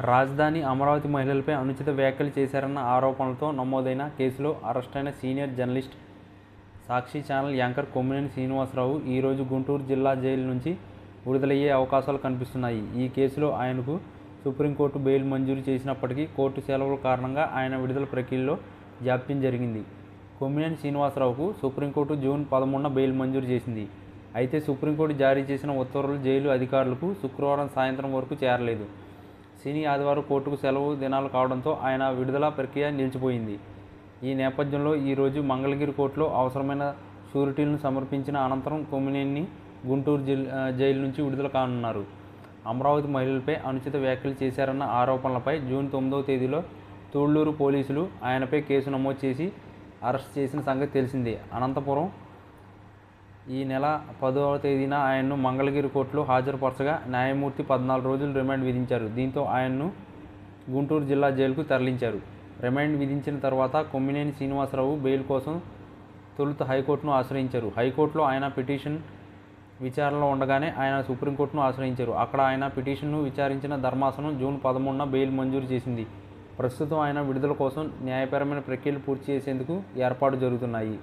రాజధాని అమరావతి మహిళలపై అనుచిత వ్యాఖ్యలు చేశారన్న ఆరోపణలతో నమోదైన కేసులో అరెస్టైన senior journalist Sakshi channel anchor Kommineni Srinivasarao ఈరోజు గుంటూరు జిల్లా జైలు నుంచి విడుదలయ్యే అవకాశాలు కనిపిస్తున్నాయి. ఈ కేసులో ఆయనకు సుప్రీంకోర్టు బెయిల్ మంజూరు చేసినప్పటికీ కోర్టు సెలవుల కారణంగా ఆయన విడుదల ప్రక్రియలో జాప్యం జరిగింది. కొమ్మినేని శ్రీనివాసరావుకు సుప్రీంకోర్టు జూన్ పదమూడున బెయిల్ మంజూరు చేసింది. అయితే సుప్రీంకోర్టు జారీ చేసిన ఉత్తర్వులు జైలు అధికారులకు శుక్రవారం సాయంత్రం వరకు చేరలేదు. శని ఆదివారం కోర్టుకు సెలవు దినాలు కావడంతో ఆయన విడుదల ప్రక్రియ నిలిచిపోయింది. ఈ నేపథ్యంలో ఈరోజు మంగళగిరి కోర్టులో అవసరమైన షూరిటీలను సమర్పించిన అనంతరం కొమ్మినేని గుంటూరు జిల్ జైలు నుంచి విడుదల కానున్నారు. అమరావతి మహిళలపై అనుచిత వ్యాఖ్యలు చేశారన్న ఆరోపణలపై జూన్ తొమ్మిదవ తేదీలో తూళ్ళూరు పోలీసులు ఆయనపై కేసు నమోదు చేసి అరెస్ట్ చేసిన సంగతి తెలిసిందే. అనంతపురం ఈ నెల పదవ తేదీన ఆయన్ను మంగళగిరి కోర్టులో హాజరుపరచగా న్యాయమూర్తి పద్నాలుగు రోజులు రిమాండ్ విధించారు. దీంతో ఆయన్ను గుంటూరు జిల్లా జైలుకు తరలించారు. రిమాండ్ విధించిన తర్వాత కొమ్మినేని శ్రీనివాసరావు బెయిల్ కోసం తొలుత హైకోర్టును ఆశ్రయించారు. హైకోర్టులో ఆయన పిటిషన్ విచారణలో ఉండగానే ఆయన సుప్రీంకోర్టును ఆశ్రయించారు. అక్కడ ఆయన పిటిషన్ను విచారించిన ధర్మాసనం జూన్ పదమూడున బెయిల్ మంజూరు చేసింది. ప్రస్తుతం ఆయన విడుదల కోసం న్యాయపరమైన ప్రక్రియలు పూర్తి చేసేందుకు ఏర్పాటు జరుగుతున్నాయి.